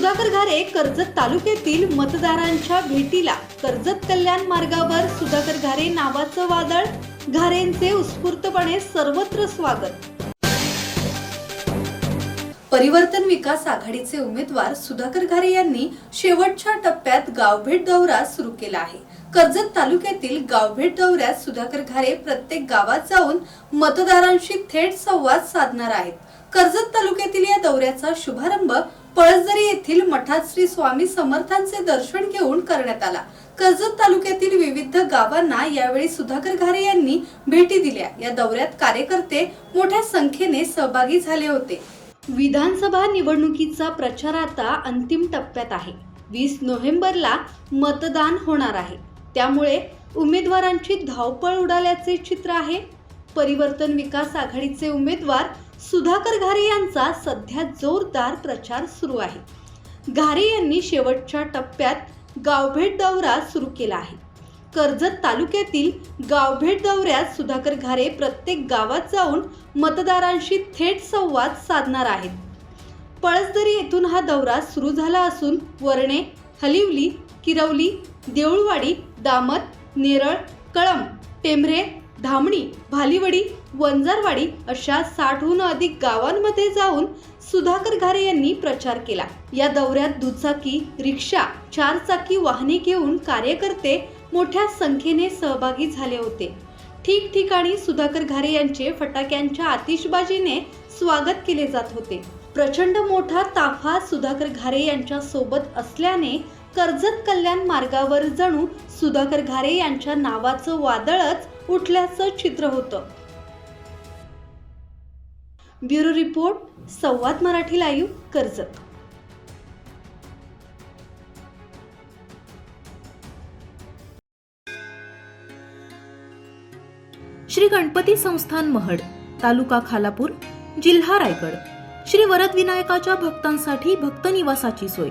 सुधाकर घारे कर्जत तालुक्यातील मतदारांच्या भेटीला कर्जत कल्याण मार्गावर सुधाकर घारे नावाचं वादळ. घारेंचे उत्स्फूर्तपणे सर्वत्र स्वागत. परिवर्तन विकास आघाडीचे उमेदवार सुधाकर घारे यांनी शेवटच्या टप्प्यात गावभेट दौरा सुरू केला आहे. कर्जत तालुक्यातील गावभेट दौऱ्यात सुधाकर घारे प्रत्येक गावात जाऊन मतदारांशी थेट संवाद साधणार आहेत. कर्जत तालुक्यातील या दौऱ्याचा शुभारंभ पळसदरी येथील मठात श्री स्वामी समर्थांचे दर्शन घेऊन करण्यात आला. कर्जत तालुक्यातील विविध गावांना यावेळी सुधाकर घारे यांनी भेटी दिल्या. या दौऱ्यात कार्यकर्ते मोठ्या संख्येने सहभागी झाले होते. विधानसभा निवडणुकीचा प्रचार आता अंतिम टप्प्यात आहे. वीस नोव्हेंबरला मतदान होणार आहे. त्यामुळे उमेदवारांची धावपळ उडाल्याचे चित्र आहे. परिवर्तन विकास आघाडीचे उमेदवार सुधाकर घारे यांचा सध्या जोरदार प्रचार सुरू आहे. घारे यांनी शेवटच्या टप्प्यात गावभेट दौरा सुरू केला आहे. कर्जत तालुक्यातील गावभेट दौऱ्यात सुधाकर घारे प्रत्येक गावात जाऊन मतदारांशी थेट संवाद साधणार आहेत. पळसदरी येथून हा दौरा सुरू झाला असून वरणे हलिवली किरवली देऊळवाडी दामत नेरळ कळंब टेंभरे धामणी भालीवडी वंजारवाडी अशा साठहून अधिक गावांमध्ये जाऊन सुधाकर घारे यांनी प्रचार केला. या दौऱ्यात दुचाकी रिक्षा चारचाकी वाहने घेऊन कार्यकर्ते मोठ्या संख्येने सहभागी झाले होते. ठिकठिकाणी सुधाकर घारे यांचे फटाक्यांच्या आतिषबाजीने स्वागत केले जात होते. प्रचंड मोठा ताफा सुधाकर घारे यांच्या सोबत असल्याने कर्जत कल्याण मार्गावर जणू सुधाकर घारे यांच्या नावाचं वादळच उठल्याचं चित्र होतं. Bureau report Samvad Marathi live Karjat. Shri Ganpati संस्थान महड तालुका खालापूर जिल्हा रायगड. श्री वरदविनायकाच्या भक्तांसाठी भक्त निवासाची सोय.